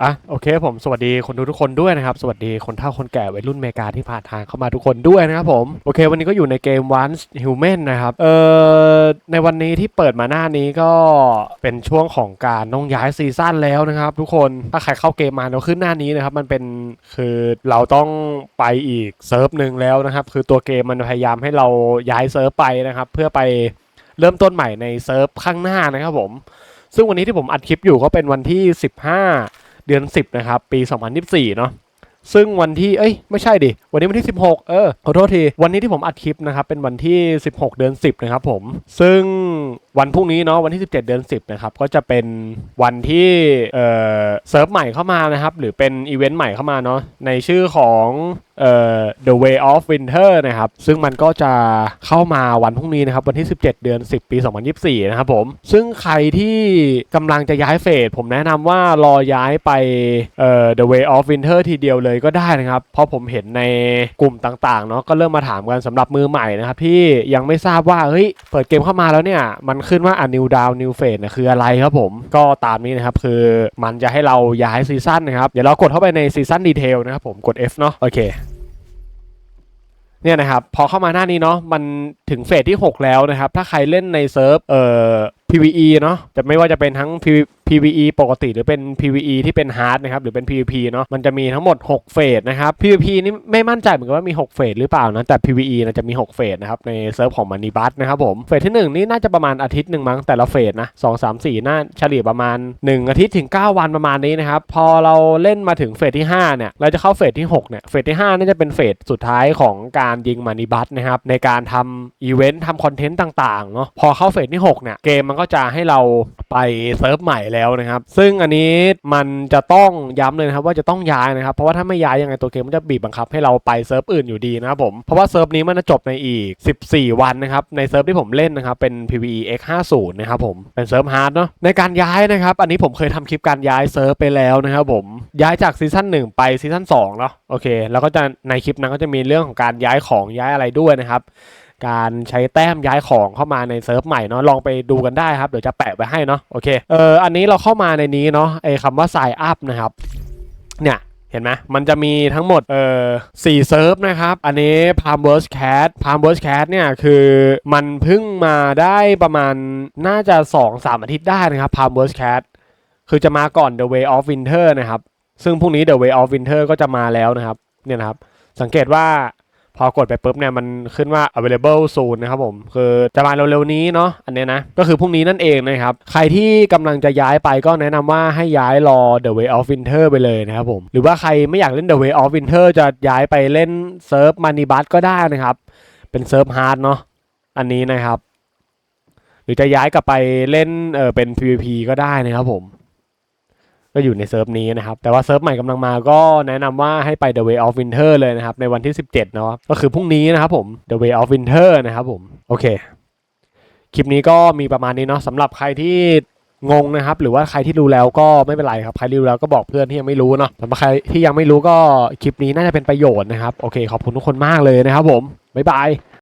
อะโอเคผมสวัสดีคนดูทุกคนด้วยนะครับ สวัสดีคนเฒ่าคนแก่วัยรุ่นเมกาที่ผ่านทางเข้ามาทุกคนด้วยนะครับผม โอเค วันนี้ก็อยู่ในเกม Once Human นะครับ เอ่อ ในวันนี้ที่เปิดมาหน้านี้ก็เป็นช่วงของการต้องย้ายซีซั่นแล้วนะครับ ทุกคนถ้าใครเข้าเกมมาแล้วขึ้นหน้านี้นะครับ มันเป็นคือเราต้องไปอีกเซิร์ฟหนึ่งแล้วนะครับ คือตัวเกมมันพยายามให้เราย้ายเซิร์ฟไปนะครับ เพื่อไปเริ่มต้นใหม่ในเซิร์ฟข้างหน้านะครับผม ซึ่งวันนี้ที่ผมอัดคลิปอยู่ก็เป็นวันที่ 15 ดือน 10 นะครับ ปี 2024 เนาะซึ่งวันที่เอ้ยไม่ใช่ดิ วันนี้วันที่ 16 เออขอโทษที วันนี้ที่ผมอัดคลิปนะครับ เป็นวันที่ 16 เดือน 10 นะครับผม ซึ่งวันพรุ่งนี้เนาะวันที่ 17 เดือน 10 นะครับ ก็จะเป็นวันที่เอ่อเซิร์ฟใหม่เข้ามานะครับ หรือเป็นอีเวนต์ใหม่เข้ามาเนาะในชื่อของเอ่อ The Way of Winter นะครับ ซึ่งมันก็จะเข้ามาวันพรุ่งนี้นะครับ วันที่ 17 เดือน 10 ปี 2024 นะครับผม ซึ่งใครที่กำลังจะย้ายเฟส ผมแนะนำว่ารอย้ายไปเอ่อ The Way of Winter ทีเดียวเลยก็ได้นะครับ เพราะผมเห็นในกลุ่มต่างๆ เนาะก็เริ่มมาถามกันสำหรับมือใหม่นะครับ ที่ยังไม่ทราบว่า เฮ้ย เปิดเกมเข้ามาแล้วเนี่ย มันขึ้นว่า a new down new phase เนี่ยคืออะไรครับผม ก็ตามนี้นะครับ คือมันจะให้เราย้ายซีซั่นนะครับ เดี๋ยวเรากดเข้าไปในซีซั่นดีเทลนะครับผม กด F เนาะ โอเค เนี่ยนะครับพอเข้ามาหน้านี้เนาะมันถึงเฟสที่ 6 แล้วนะครับ ถ้าใครเล่นในเซิร์ฟเอ่อ PVE เนาะจะไม่ว่าจะเป็นทั้ง PVE ปกติ หรือเป็น PVE ที่เป็น Hard นะครับหรือเป็น PVP เนาะมันจะมีทั้งหมด 6 เฟสนะครับ PVP นี่ไม่มั่นใจเหมือนกันว่ามี 6 เฟสหรือเปล่านะแต่ PVE นะจะมี 6 เฟสนะครับในเซิร์ฟของมันนีบัสนะครับผมเฟสที่ 1 นี่น่าจะประมาณอาทิตย์หนึ่งมั้งแต่ละเฟสนะ2 3 4น่าเฉลี่ยประมาณ 1 อาทิตย์ถึง 9 วันประมาณนี้นะครับพอเราเล่นมาถึงเฟสที่5เนี่ยเราจะเข้าเฟสที่6เนี่ยเฟสที่5น่าจะเป็นเฟสสุดท้ายของการยิงมานิบัสนะครับในการทำอีเวนต์ทำคอนเทนต์ต่างๆเนาะพอเข้าเฟสที่6เนี่ยเกมมันก็็จะให้เราไปเซิร์ฟใหม่แล้วนะครับ ซึ่งอันนี้มันจะต้องย้ำเลยนะครับว่าจะต้องย้ายนะครับ เพราะว่าถ้าไม่ย้ายยังไงตัวเกมมันจะบีบบังคับให้เราไปเซิร์ฟอื่นอยู่ดีนะครับผม เพราะว่าเซิร์ฟนี้มันจะจบในอีก 14 วันนะครับ ในเซิร์ฟที่ผมเล่นนะครับเป็น PVE X50 นะครับผม เป็นเซิร์ฟฮาร์ดเนาะ ในการย้ายนะครับ อันนี้ผมเคยทำคลิปการย้ายเซิร์ฟไปแล้วนะครับผม ย้ายจากซีซั่น1ไปซีซั่น2เนาะ โอเค แล้วก็จะในคลิปนั้นก็จะมีเรื่องของการย้ายของย้ายอะไรด้วยนะครับ การใช้แต้มย้ายของเข้ามาในเซิร์ฟใหม่เนาะลองไปดูกันได้ครับ เดี๋ยวจะแปะไว้ให้เนาะโอเคเอออันนี้เราเข้ามาในนี้เนาะไอ้คำว่า sign up นะครับเนี่ยเห็นไหมมันจะมีทั้งหมด เอ่อสี่เซิร์ฟนะครับ อันนี้ Palm w o r s Cat Palm w o r s Cat เนี่ย คือมันเพิ่งมาได้ประมาณน่าจะ 2-3 อาทิตย์ได้นะครับ Palm w o r s Cat คือจะมาก่อน The Way of Winter นะครับ ซึ่งพรุ่งนี้ The Way of Winter ก็จะมาแล้วนะครับ เนี่ยนะครับ สังเกตว่า พอกดไปปุ๊บเนี่ยมันขึ้นว่า available soon นะครับผม คือจะมาเร็วๆนี้เนาะอันเนี้ยนะ ก็คือพรุ่งนี้นั่นเองนะครับ ใครที่กำลังจะย้ายไปก็แนะนำว่าให้ย้ายรอ The Way of Winter ไปเลยนะครับผม หรือว่าใครไม่อยากเล่น The Way of Winter จะย้ายไปเล่นเซิร์ฟ Money b u s ก็ได้นะครับ เป็นเซิร์ฟฮาร์ดเนาะอันนี้นะครับ หรือจะย้ายกลับไปเล่นเออเป็น PVP ก็ได้นะครับผม ก็อยู่ในเซิร์ฟนี้นะครับ แต่ว่าเซิร์ฟใหม่กำลังมาก็แนะนำว่าให้ไป The Way of Winter เลยนะครับ ในวันที่ 17 เนาะก็คือพรุ่งนี้นะครับผม The Way of Winter นะครับผม โอเค คลิปนี้ก็มีประมาณนี้เนาะสำหรับใครที่งงนะครับ หรือว่าใครที่รู้แล้วก็ไม่เป็นไรครับ ใครรู้แล้วก็บอกเพื่อนที่ยังไม่รู้เนาะสำหรับใครที่ยังไม่รู้ก็คลิปนี้น่าจะเป็นประโยชน์นะครับ โอเค ขอบคุณทุกคนมากเลยนะครับผม บ๊ายบาย